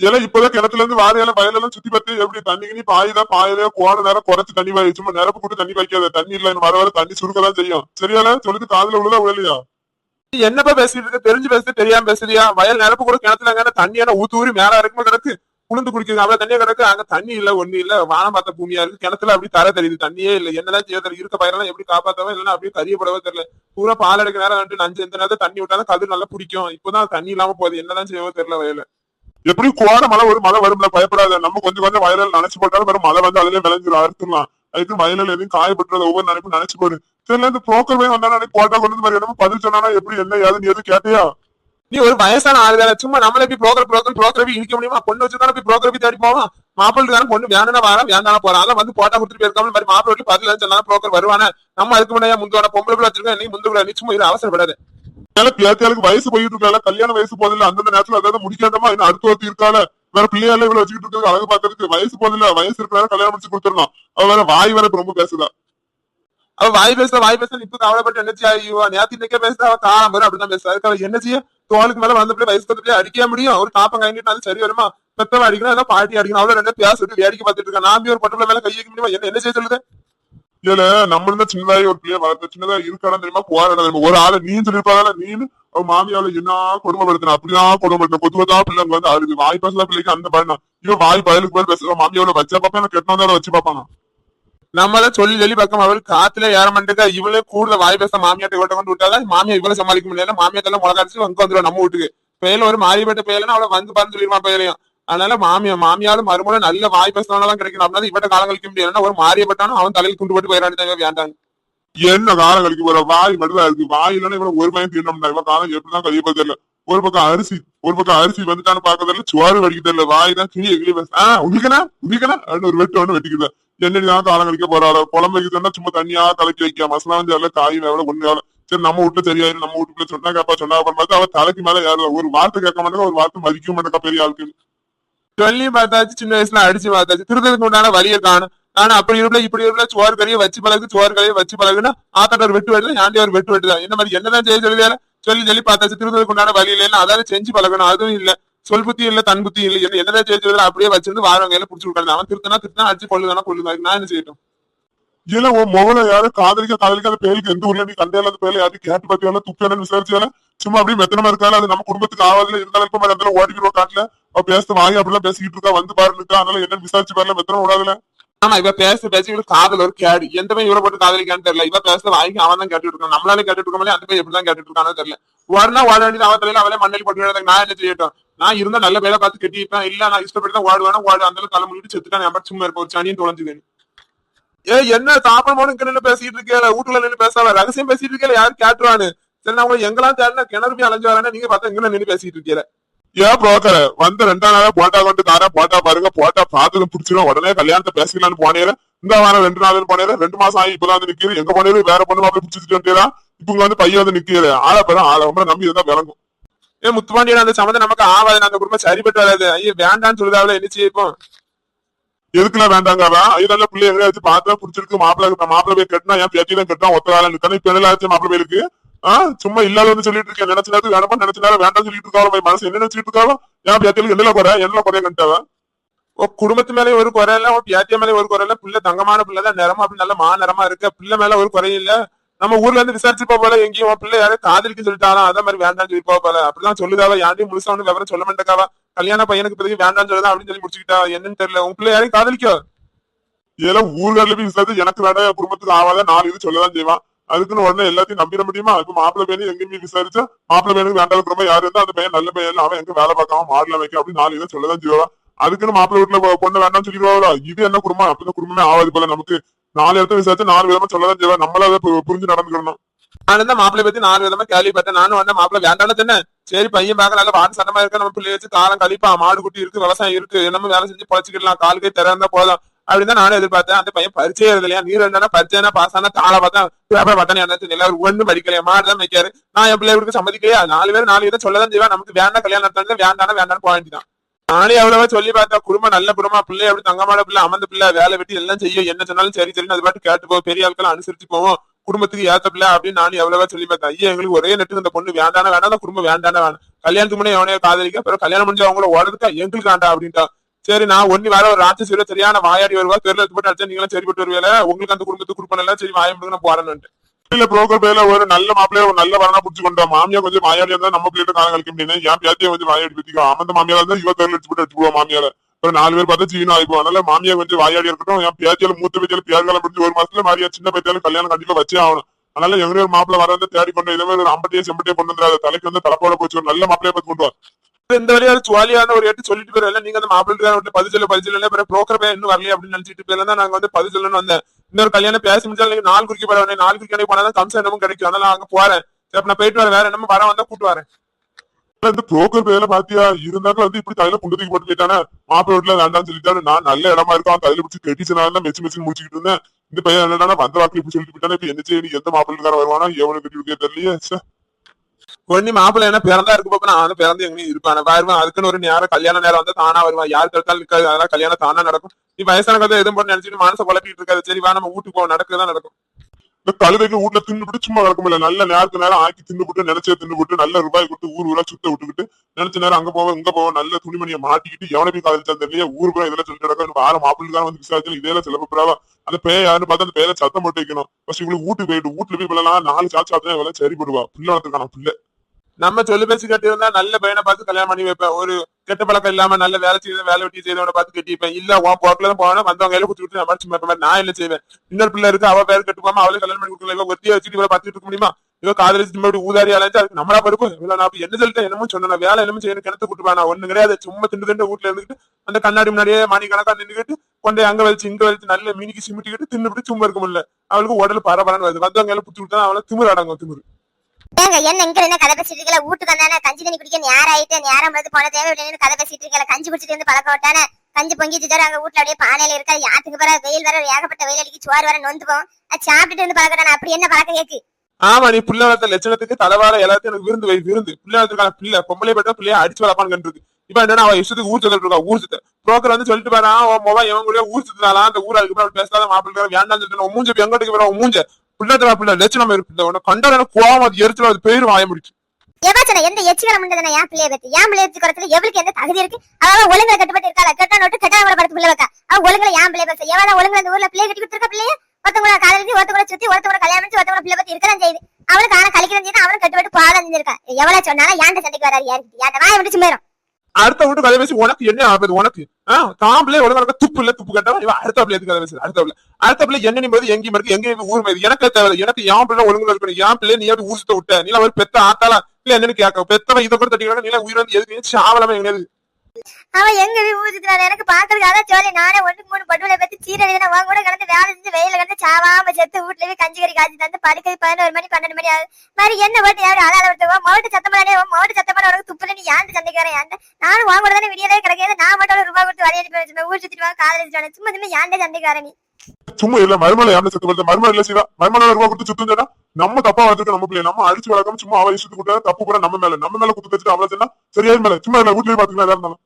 ஏன்னா இப்பதான் கிணத்துல இருந்து வாரியெல்லாம் வயலெல்லாம் சுத்தி பார்த்து எப்படி தண்ணி கிணி பாயுதா பாயலையோ கோண நேரம் குறைச்சு தண்ணி வாய் சும்மா நிரப்பு கூட்டு தண்ணி வைக்காத தண்ணி இல்ல வர வர தண்ணி சுருக்கதான் செய்யும். சரியால சொல்லிட்டு காதுல உள்ளதா விழலையா நீ என்னப்பா பேசிட்டு இருக்க? தெரிஞ்சு பேசுறது தெரியாம பேசுறியா? வயல் நிரப்பு கூட கிணத்துல அங்க தண்ணி ஊத்து ஊறி மேல இருக்குமா கிடக்கு. குளிந்து குடிக்குது அவ்வளவு தண்ணியா கிடக்கு. அங்க தண்ணி இல்ல ஒண்ணு இல்ல. வானம் பார்த்த பூமியா இருக்கு. கிணத்துல அப்படி தர தெரியுது. தண்ணியே இல்ல. என்னதான் செய்ய தெரியல இருக்க பயிரெல்லாம் எப்படி காப்பாத்தவோ இல்லைன்னா அப்படியே கரியப்படவோ தெரியல. பூரா பால் எடுக்க நேரம் வந்துட்டு நஞ்சு எந்த நேரத்துல தண்ணி விட்டாலும் கதிர் நல்லா பிடிக்கும். இப்பதான் தண்ணி இல்லாம போகுது. என்னதான் செய்யவோ தெரியல வயல எப்படி கோட மழை ஒரு மழை வரும்ல பயப்படாத. நம்ம கொஞ்சம் கொஞ்சம் வயலில் நினைச்சு போட்டாலும் வரும் மழை வந்து அதுலயே விளைஞ்சிடும் அறுத்துலாம் அதுக்கு வயலில் எதையும் காயப்பட்டுறது ஒவ்வொரு நினைப்பு நினைச்சு போடு. சரி இந்த புரோக்கர் போய் வந்தா நீ போட்டா கொண்டு வந்து மாதிரி நம்ம பதில் சொன்னா எப்படி என்ன ஏதுன்னு எதுவும் கேட்டியா? நீ ஒரு வயசான ஆளு வேலை சும்மா நம்மள போய் புரோக்கர் புரோக்கர் புரோக்கர் போய் இடிக்க முடியுமா? பொண்ணு வச்சுதானே போய் புரோக்கர் போய் தேடி போவோம் மாப்பிள்ளை தானே பொண்ணு வேணும்னா வர வேண்டாம் போறான் அதான் வந்து போட்டா கொடுத்துட்டு போயிருக்காம மாதிரி மாப்பிள்ளை பதில் சொன்னா புரோக்கர் வருவானே. நம்ம அதுக்கு முன்னாடி முந்தோட பொம்பளை பிள்ளை வச்சிருக்கோம் நீ முந்து நீ சும்மா இது அவசரப்படாது. பேத்தியாளுக்கு வயசு போயிட்டு இருக்கல கல்யாண வயசு போதில்ல அந்தந்த நேரத்துல அதாவது முடிக்காதமா இன்னும் அடுத்த ஒருத்தி இருக்கால வேற பிள்ளையால இவ்வளவு வச்சுக்கிட்டு இருக்கிறது அழகு பாத்துருக்கு வயசு போதில்ல வயசு இருக்கிறால கல்யாணம் முடிச்சு கொடுத்துடணும் அவ வேற வாய் வேற ரொம்ப பேசுதா. அவ வாய் பேச வாய் பேச இப்ப கவலைப்பட்டு என்ன செய்ய? நேத்து இன்னைக்கே பேசுற அவ காலம் வரும் அப்படிதான் பேசுறா. அவ என்ன செய்ய? தோளுக்கு மேல வந்த பிள்ளை வயசுக்கு பிள்ளை அடிக்க முடியும். ஒரு காப்பம் அது சரி வருமா? பெத்தவ அடிக்கணும் ஏதோ பாட்டி அடிக்கணும். அவ்வளவு ரெண்டு பேசிட்டு வேடிக்கை பார்த்துட்டு இருக்கா நான் ஒரு பட்டுல மேல கை வைக்க முடியுமா? என்ன என்ன செய்ய சொல்லுது? இல்ல நம்ம இருந்தா சின்னதாயி ஒரு பிள்ளைய வளர்த்த சின்னதா இருக்கான தெரியுமா? போராட தெரியுமா? ஒரு ஆளை நீ சொல்லிருப்பாங்க நீனு? அவ மாமியாவில என்ன கொடுமைப்படுத்தின? அப்படிதான் கொடுமைப்படுத்தின. பொதுவதா பிள்ளைங்க வந்து அழுது. வாய் பேசல பிள்ளைக்கு அந்த பயனா இவன் வாய் பயலுக்கு போய் பேசுற. மாமியாவில வச்சா பாப்பா எனக்கு கெட்ட வச்சு பாப்பானா நம்மள சொல்லி சொல்லி பக்கம் அவள் காத்துல ஏற மாட்டேங்க. இவளே கூடுதல் வாய் பேச மாமியாட்ட இவட்ட கொண்டு விட்டாதான் மாமியா இவளை சமாளிக்க முடியல மாமியாட்டெல்லாம் முளகாடிச்சு அங்க வந்துடும் நம்ம வீட்டுக்கு. பெயல ஒரு மாறிப்பட்ட பெயலன்னா அவளை வந்து பாருன்னு சொல்லிடுவான் பெயலையும். அதனால மாமியா மாமியாலும் மறுமுறை நல்ல வாய் பேசினாலதான் கிடைக்கணும். அப்படின்னா இவட்ட காலம் கழிக்க முடியாது. ஒரு மாறியப்பட்டாலும் அவன் தலையில் குண்டு போட்டு போயிடான்னு வேண்டாம் என்ன காலம் கழிக்க போற? வாய் மட்டும்தான் இருக்கு. வாய் இல்லைன்னா இவ்வளவு ஒரு மயம் தீரணும்னா இவ்வளவு காலம் எப்படிதான் கழிய தெரியல. ஒரு பக்கம் அரிசி ஒரு பக்கம் அரிசி வந்துட்டான்னு பார்க்க சுவாறு வடிக்க தெரியல. வாய் தான் கிளி கிளி பேச ஆஹ் உங்களுக்குனா உங்களுக்குனா அப்படின்னு ஒரு வெட்டு ஒண்ணு வெட்டிக்குது. என்னடிதான் காலம் கழிக்க போறாளோ குழம்பு வைக்கிறதுனா சும்மா தனியா தலைக்கு வைக்க. மசாலா வந்து எல்லாம் காய் வேலை. ஒண்ணு சரி நம்ம வீட்டுல தெரியாது நம்ம வீட்டுக்குள்ள சொன்னா கேப்பா சொன்னா பண்ணாது அவன் தலைக்கு மேல யாரும் ஒரு வார்த்தை கேட்க மாட்டேங்க ஒரு வார்த்தை மதிக்க மாட்டேங்க பெரிய ஆளுக்கு. சொல்லி பார்த்தாச்சு சின்ன வயசுல அடிச்சு பார்த்தாச்சு. திருத்தலுக்கு உண்டான வழியை காணும். ஆனா அப்படி இருப்பல இப்படி இருப்பல சோறு கறியை வச்சு பழகு சோறு கறியை வச்சு பழகுன்னா ஆத்தாட்ட ஒரு வெட்டு வெட்டுல ஆண்டி ஒரு வெட்டு வெட்டுதான் இந்த மாதிரி என்னதான் செய்ய சொல்லி சொல்லி சொல்லி பார்த்தாச்சு திருத்தலுக்கு உண்டான வழி இல்லைன்னா அதாவது செஞ்சு பழகணும். அதுவும் இல்ல. சொல் புத்தி இல்ல தன் புத்தி இல்ல. என்ன என்னதான் செய்ய சொல்லி அப்படியே வச்சிருந்து வாரவங்க எல்லாம் புடிச்சு விட்டாங்க அவன் திருத்தனா திருத்தனா அடிச்சு கொள்ளுதானா கொள்ளுதா நான் என்ன செய்யட்டும்? இல்ல உன் முகல யாரும் காதலிக்க காதலிக்காத பேருக்கு எந்த ஊர்ல நீ கண்டையில அந்த பேர்ல யாரும் கேட்டு பத்தியால துப்பியான விசாரிச்சால சும்மா அப்படியே மெத்தனமா இருக்கால அது நம்ம குடும்பத்துக்கு ஆவதுல இருந்தாலும் இப்ப அந்த ஓடிக்கிறோம் காட்டுல பேச வாங்கி அப்படிலாம் பேசிக்கிட்டு இருக்கா வந்து பாருக்கா அதனால என்ன விசாரிச்சு பாருல மெத்தனம் விடாதுல ஆனா இவ பேச பேச இவளுக்கு காதல் ஒரு கேடு. எந்த பையன் இவரை போட்டு காதலிக்கான்னு தெரியல. இவ பேச வாங்கி அவன் தான் கேட்டுட்டு இருக்கான். நம்மளால கேட்டுட்டு இருக்கோம் அந்த பையன் எப்படிதான் கேட்டுட்டு இருக்கானு தெரியல. உடனே ஓட வேண்டியது அவன் தலையில அவளே மண்ணில் போட்டு நான் என்ன செய்யட்டும்? நான் இருந்தா நல்ல வேலை பார்த்து கட்டிப்பேன் இல்ல நான் இஷ்டப்பட்டு தான் ஓடுவேனா ஓடு. அந்த அளவுக்கு தலை முடிட்டு செத்துட்டான் நம்பர் சும்மா இருப்ப ஒரு சனியும் தொலைஞ்சுது ஏ என்ன சாப்பிட போன? இங்க நின்று பேசிட்டு இருக்கேன் வீட்டுல நின்று பேசாம ரகசியம் பேசிட்டு இருக்கேன் யாரு கேட்டுருவானு சரி நான் உங்களை எங்கெல்லாம் தேடினா கிணறு போய் அலைஞ்சு வரேன் நீங்க பார்த்தா எங்க நின்று பேசிட்டு இருக்கீங்க ஏன் புரோக்கர வந்த ரெண்டாம் நாளா போட்டா கொண்டு தாரா போட்டா பாருங்க போட்டா பார்த்ததும் பிடிச்சிடும் உடனே கல்யாணத்தை பேசிக்கலாம்னு போனேன் இந்த வாரம் ரெண்டு நாள் போனேன் ரெண்டு மாசம் ஆகி இப்பதான் வந்து நிக்கிறது எங்க போனேன் வேற பொண்ணு மாப்பிள்ளை பிடிச்சிட்டு வந்துட்டா இப்ப வந்து பையன் வந்து நிக்கிறது ஆளை பெறும் ஆளை ரொம்ப நம்பி இருந்தா விளங்கும். ஏன் முத்துப்பாண்டியன் அந்த சம்மந்தம் நமக்கு ஆவாது அந்த குடும்பம் சரிப்பட்டு வராது. ஐயோ வேண்டாம்னு சொல்லுதாவில என்ன செய்யப்போம் எதுக்குலாம் வேண்டாங்க அவன் ஐயனால பிள்ளை வச்சு பார்த்தா பிடிச்சிருக்கு. மாப்பிள்ள மாப்பிள்ளை போய் கட்டினா என் பேட்டி தான் கட்டினா ஒத்த வேலை நிக்கணும். இப்ப என்ன ஆச்சு மாப்பிள்ளை பேருக்கு ஆஹ் சும்மா இல்லாதவன்னு சொல்லிட்டு இருக்கேன். நினைச்ச நேரத்துக்கு வேணாமா நினைச்ச நேரம் வேண்டாம் சொல்லிட்டு இருக்காங்க மனசு என்ன நினைச்சிட்டு இருக்காளோ ஏன் பேத்தியில என்ன குறை? என்ன குறைய கண்டாவ ஓ குடும்பத்து மேலே ஒரு குறை இல்ல உன் பியாத்திய மேலே ஒரு குறை இல்ல. பிள்ளை தங்கமான பிள்ளை தான் நிறமா அப்படி நல்ல மா நிறமா இருக்க. பிள்ளை மேல ஒரு குறை இல்ல. நம்ம ஊர்ல இருந்து விசாரிச்சு போல எங்கேயும் உன் பிள்ளை யாரும் காதலிக்கு சொல்லிட்டாலும் அதே மாதிரி வேண்டாம்னு சொல்லி போல. அப்படிதான் சொல்லுதாவா. யாரையும் முழுசா ஒண்ணு விவரம் சொல்ல மாட்டேக்காவா கல்யாண பையனுக்கு பிறகு வேண்டாம் சொல்லுதான் அப்படின்னு சொல்லி முடிச்சுக்கிட்டா. என்னன்னு தெரியல. உன் பிள்ளை யாரையும் காதலிக்கோ? இதெல்லாம் ஊர்ல போய் விசாரிச்சு எனக்கு வேண்டாம். குடும்பத்துக்கு ஆவாத. நாலு இது சொல்லதான் செய்வான். அதுக்குன்னு உடனே எல்லாத்தையும் நம்பிட முடியுமா? அதுக்கு மாப்பிள்ளை பையன் எங்கேயும் போய் விசாரிச்சா? மாப்பிள்ளை பையனுக்கு வேண்டாம் குடும்ப யாரு இருந்தா அந்த பையன் நல்ல பையன் அவன் எங்க வேலை பார்க்காம மாடல வைக்க அப்படின்னு நாலு இதை சொல்லதான் செய்வா அதுக்குன்னு மாப்பிள்ளை வீட்டுல பொண்ணு வேண்டாம்னு சொல்லிடுவாங்களா இது என்ன குடும்பம்? அப்படி குடும்பமே ஆகாது போல நமக்கு. நாலு இடத்த விசாரிச்சு நாலு விதமா சொல்லதான் செய்வா நம்மள அதை பு- புரிஞ்சு நடந்துக்கணும். நான் தான் மாப்பிள்ளை பத்தி நாலு விதமா கேள்விப்பட்டேன். நானும் வந்தேன் மாப்பிள்ளை வேண்டாம்னு தானே? சரி பையன் பார்க்க நல்ல வாடு சட்டமா இருக்க நம்ம பிள்ளை வச்சு காலம் கழிப்பா. மாடு குட்டி இருக்கு விவசாயம் இருக்கு. நம்ம வேலை செஞ்சு பழச்சிக்கலாம் கால் கை திறந்தா போதும். அப்படின்னு தான் நானும் எதிர்பார்த்தேன். அந்த பையன் பரிச்சயம் இல்லையா நீர் இருந்தானா பரிச்சயம் பாஸ் ஆனா தாளை பார்த்தா பேப்பர் பார்த்தா என்ன எல்லாரும் ஒண்ணும் படிக்கலையா? மாடு தான் வைக்காரு நான் என் பிள்ளைகளுக்கு சம்மதிக்கலையா? நாலு பேர் நாலு இதை சொல்லதான் செய்வா நமக்கு வேண்டாம் கல்யாணம் நடத்தாங்க வேண்டாம் வேண்டாம் போக தான். நானே எவ்வளவோ சொல்லி பார்த்தா குடும்பம் நல்ல குடும்பம் பிள்ளை அப்படி தங்கமான பிள்ளை அமர்ந்த பிள்ளை வேலை வெட்டி எல்லாம் செய்யும். என்ன சொன்னாலும் சரி சரி அது பாட்டு கேட்டு போவோம். பெரிய ஆட்கள் அனுசரிச்சு போவோம். குடும்பத்துக்கு ஏத்த பிள்ளை அப்படின்னு நானும் எவ்வளவா சொல்லி பார்த்தேன். ஐயா எங்களுக்கு ஒரே நெட்டு இந்த பொண்ணு வேண்டான வேண்டாம் அந்த குடும்பம் வேண்டான வேணாம் கல்யாணத்துக்கு முன்னே எவனையோ காதலிக்க அப்புறம் கல்யாணம் முடிஞ்சு அவங்கள ஓடுறதுக்கா எங்களுக்கு வேண்டாம் அப்படின்ட்டா சரி நான் ஒண்ணு வேற ஒரு ராட்சசி சரியான வாயாடி வருவா தெருல எடுத்து போட்டு அடிச்சா நீங்களும் சரிப்பட்டு வருவேல உங்களுக்கு அந்த குடும்பத்துக்கு கொடுப்பனல சரி வாயம் நான் போறேன்னு இல்ல புரோக்கர் பேர்ல ஒரு நல்ல மாப்பிள்ளைய ஒரு நல்ல வரனா புடிச்சு கொண்டா மாமியா கொஞ்சம் மாயாடியா இருந்தா நம்ம பிள்ளைகிட்ட காலம் கழிக்க முடியும் என் பேத்தியை கொஞ்சம் வாயாடி பத்திக்கோ அந்த மாமியால இருந்தா இவ தெருல எடுத்து போட்டு எடுத்து போவா மாமியால ஒரு நாலு பேர் பார்த்தா சீனா ஆயிப்போம் அதனால மாமியா கொஞ்சம் வாயாடி இருக்கட்டும். என் பேத்தியால மூத்த பேத்தியால பேர்காலம் முடிஞ்சு ஒரு மாசத்துல மாரியா சின்ன பேத்தியால கல்யாணம் கண்டிப்பா வச்சே ஆகணும். அதனால எங்க ஒரு மாப்பிள்ள வர வந்து தேடி கொண்டு இதே மாதிரி ஒரு ஐம்பட்டியே செம்பட்டியே கொண்டு வந்துடாது. தலைக்கு வந்து தலைப்போட போச்சு. ஒரு நல்ல மாப்பிளைய பார்த்து கொண்டு வா. இந்த வழியாவது சுவாலியான ஒரு எட்டு சொல்லிட்டு போயிடல நீங்க அந்த மாப்பிள்ளை பதில் சொல்ல பதில் சொல்லல பிறகு புரோக்கர் பேர் இன்னும் வரலையே அப்படின்னு நினைச்சிட்டு போயில தான் நாங்க வந்து பதில் சொல்லணும்னு வந்தேன். இன்னொரு கல்யாணம் பேசி முடிச்சாலும் நீங்க நாலு குறிக்க போற நாலு குறிக்க போனா கம்சம் என்னமும் கிடைக்கும். அதனால அங்க போறேன். சரி நான் போயிட்டு வரேன். வேற என்னமோ வர வந்தா கூட்டு வரேன். இந்த புரோக்கர் பேர்ல பாத்தியா? இருந்தாலும் வந்து இப்படி தலையில புண்டு தூக்கி போட்டு போயிட்டானே? மாப்பிள்ள வீட்டுல வேண்டாம்னு சொல்லிட்டாரு நான் நல்ல இடமா இருக்கும். கையில பிடிச்சி கட்டிச்சனால மெச்சு மெச்சு முடிச்சுக்கிட்டு இருந்தேன். இந்த பையன் என்னடா வந்த வாக்கு இப்படி சொல்லிட்டு போயிட்டானே? இப்ப என்ன செய்ய எந்த மாப்பிள்ளைக்கார வருவானா? எவ்வளவு கட்டி விட்டியா தெரியலையே பொண்ணு மாப்பிள்ள என்ன பிறந்தா இருக்கு பாப்பா? நான் வந்து பிறந்து எங்கேயும் இருப்பான். வருவேன். அதுக்குன்னு ஒரு நேரம் கல்யாண நேரம் வந்து தானா வருவான். யார் தடுத்தாலும் இருக்காது அதெல்லாம் கல்யாணம் தானா நடக்கும். நீ வயசான கதை எதுவும் போட்டு நினைச்சிட்டு மனசை குழப்பிட்டு இருக்காது. சரி வா நம்ம வீட்டுக்கு போவோம். நடக்குதான் நடக்கும். இந்த கழுதைக்கு வீட்டுல தின்னுபிட்டு சும்மா கிடக்க முடியல நல்ல நேரத்துக்கு நேரம் ஆக்கி தின்னுபிட்டு நினைச்சே தின்னுபிட்டு நல்ல ரூபாய் கொடுத்து ஊர் ஊரா சுத்த விட்டுக்கிட்டு நினைச்ச நேரம் அங்க போவோம் இங்க போவோம் நல்ல துணிமணியை மாட்டிக்கிட்டு எவனை போய் காதலிச்சா தெரியல ஊர் போய் இதெல்லாம் சொல்லி நடக்கும் ஆறு மாப்பிள்ளைக்கான வந்து விசாரிச்சு இதெல்லாம் சிலப்பா அந்த பேய யாருன்னு பார்த்து அந்த பேரை சத்தம் போட்டு வைக்கணும். ஃபர்ஸ்ட் இவங்களுக்கு வீட்டுக்கு போயிட்டு வீட்டுல போய் பிள்ளை நாலு சாத்து சாத்தினா இவெல்லாம் சரி போடுவா பிள்ளை வளர்த்துக்கான பிள்ளை. நம்ம சொல்லு பேசி கட்டி இருந்தா நல்ல பையனை பார்த்து கல்யாணம் பண்ணி வைப்பேன். ஒரு கெட்ட பழக்கம் இல்லாம நல்ல வேலை செய்த வேலை வெட்டி செய்தவனை பார்த்து கட்டிப்பேன் இல்ல உன் போக்குல தான் போனா வந்தவங்க கையில குத்தி விட்டு நம்ம சும்மா நான் என்ன செய்வேன்? இன்னொரு பிள்ளை இருக்கு அவ பேர் கட்டு அவளே கல்யாணம் பண்ணி கொடுக்கல. இவ ஒத்தியை வச்சுட்டு இவளை பார்த்துட்டு இருக்க முடியுமா? இவ காதலிச்சு இப்படி ஊதாரி அலைஞ்சு அதுக்கு நம்மளா பருப்பு இவ்வளவு நான் என்ன சொல்லிட்டேன்? என்னமோ சொன்னேன். வேலை என்னமோ செய்யணும். கிணத்து கூட்டு நான் ஒண்ணு கிடையாது. சும்மா திண்டு திண்டு வீட்டுல இருந்துட்டு அந்த கண்ணாடி முன்னாடியே மணி கணக்கா நின்றுக்கிட்டு கொண்டு அங்க வலிச்சு இங்க வலிச்சு நல்ல மீனிக்கு சிமிட்டிக்கிட்டு தின்னுபிட்டு சும்மா இருக்க முடியல. அவளுக்கு உடல் பரபரன்னு வருது. வந்தவங்க எல்லாம் புத்தி விட்டா அவளை திமிர் அடங்கும் திமிரு. ஏங்க என்ன இங்க என்ன கதை பேசிட்டு இருக்கல வீட்டுக்கு வந்தானே கஞ்சி தண்ணி குடிக்க நேரம் ஆயிட்டு நேரம் பார்த்து போன தேவை இல்லைன்னு கதை பேசிட்டு இருக்கல கஞ்சி குடிச்சிட்டு வந்து பழக்கம் விட்டானே கஞ்சி பொங்கி தர அங்க வீட்டுல அப்படியே பானையில இருக்கா. யாத்துக்கு பிறகு வெயில் வர ஏகப்பட்ட வெயில் அடிக்கு சோறு வர நொந்துக்கும். அது சாப்பிட்டுட்டு வந்து பழக்கட்டானே அப்படி என்ன பழக்கம் கேக்கு? ஆமா நீ பிள்ளை வளர்த்த லட்சணத்துக்கு தலைவார எல்லாத்தையும் எனக்கு விருந்து வை விருந்து. பிள்ளை வளர்த்துக்கான பிள்ளை பொம்பளை பெற்ற பிள்ளைய அடிச்சு வளர்ப்பான்னு இருக்கு இப்ப என்னன்னா அவன் இஷ்டத்துக்கு ஊர் சுத்திட்டு இருக்கா ஊர் சுத்த. புரோக்கர் வந்து சொல்லிட்டு பாரு அவன் மொபைல் இவன் கூட ஊர் சுத்தினாலாம் அந்த ஊர் அதுக்கு பேசாத மாப்பிள்ளை வேண்டாம் சொல்லிட்டு மூஞ்ச எங்கிட்டு போறான் மூஞ்ச? பிள்ளை பிள்ளை லட்சணம் இருப்பில்லை உன்னை கண்டால கோவம் அது எரிச்சல அது பேர் வாய முடிச்சு எவாச்சன எந்த எச்சிகரம் உண்டதுனா என் பிள்ளைய பத்தி என் பிள்ளைய பத்தி குறைச்சல எவளுக்கு எந்த தகுதி இருக்கு? அவ ஒழுங்குல கட்டுப்பட்டு இருக்காள? கெட்டா நோட்டு கெட்டா கூட படுத்து பிள்ளை வைக்கா. அவ ஒழுங்குல என் பிள்ளைய பத்தி எவனா ஒழுங்குல இந்த ஊர்ல பிள்ளைய கட்டி கொடுத்துருக்க பிள்ளைய? ஒருத்தவங்கள காதலிச்சு ஒருத்தவங்கள சுத்தி ஒருத்தவங்கள கல்யாணம் பண்ணி ஒருத்தவங்கள பிள்ளை பத்தி இருக்கதான் செய்யுது. அவளுக்கு ஆனா கழிக்கிறேன் செய்யுது அவனும் கட்டுப்பட்டு பாடம் செஞ்சிருக்கா. எவ்வளவு சொன்னாலும் ஏன்ட சண்டைக்கு வராது யாருக்கு யார்ட்ட வாய முடிச்சு போயிடும் அடுத்த வீட்டு கதை பேசி உனக்கு என்ன ஆகுது உனக்கு ஆஹ் தான் பிள்ளை ஒழுங்கா துப்பு இல்ல துப்பு கட்டவன் இவன் அடுத்த பிள்ளை எதுக்கு கதை பேசுது அடுத்த பிள்ளை. அடுத்த பிள்ளை என்ன போது எங்கேயும் இருக்கு எங்கேயும் ஊர் மாதிரி எனக்கு தேவை எனக்கு என் பிள்ளை ஒழுங்கா இருக்கணும். என் பிள்ளை நீ எப்படி ஊர் சுத்த விட்ட? நீ அவர் பெத்த ஆத்தாளா? இல்ல என்னன்னு கேட்க. பெத்தவன் இதை கூட தட்டிக்கிறாங்க நீ உயிர் வந்து எதுக்கு சாவலாம எங்க அவன் எங்க போய் எனக்கு பாக்குறதுக்கு அதான் சொல்லி நானே ஒண்ணுக்கு மூணு பட்டுல பத்தி சீரழிவு அவன் கூட கிடந்து வேலை செஞ்சு வெயில கிடந்து சாவாம செத்து வீட்டுல போய் கஞ்சி கறி காய்ச்சி தந்து படுக்கிறது பதினோரு மணி பன்னெண்டு மணி ஆகுது. மாதிரி என்ன போட்டு யாரும் அலால விட்டுவா மாவட்ட சத்தமானே மாவட்ட சத்தமான உனக்கு துப்புல நீ ஏன் சண்டைக்காரன் ஏன் நானும் வாங்க தானே விடியதே கிடைக்காது நான் மட்டும் ஒரு ரூபாய் கொடுத்து வழி அனுப்பி வச்சிருந்தேன் ஊர் சுத்திட்டு வாங்க காதல் சும்மா சும்மா யாண்டே சண்டைக்காரன் நீ? சும்மா இல்ல மருமலை யாருன்னு சத்து வருது மருமலை இல்ல சீதா. மருமலை ரூபா கொடுத்து சுத்தம் சொன்னா நம்ம தப்பா வளர்த்துக்க நம்ம பிள்ளை நம்ம அடிச்சு வளர்க்காம சும்மா அவ இஷ்டத்துக்கு கொடுத்தா தப்பு கூட நம்ம மேல. நம்ம மேல குத்து வச்சுட்டு அவ்வளவு சரியா மேல. சும்மா இல்ல வீட்டுல பாத்துக்கலாம் எதா இருந்தாலும்.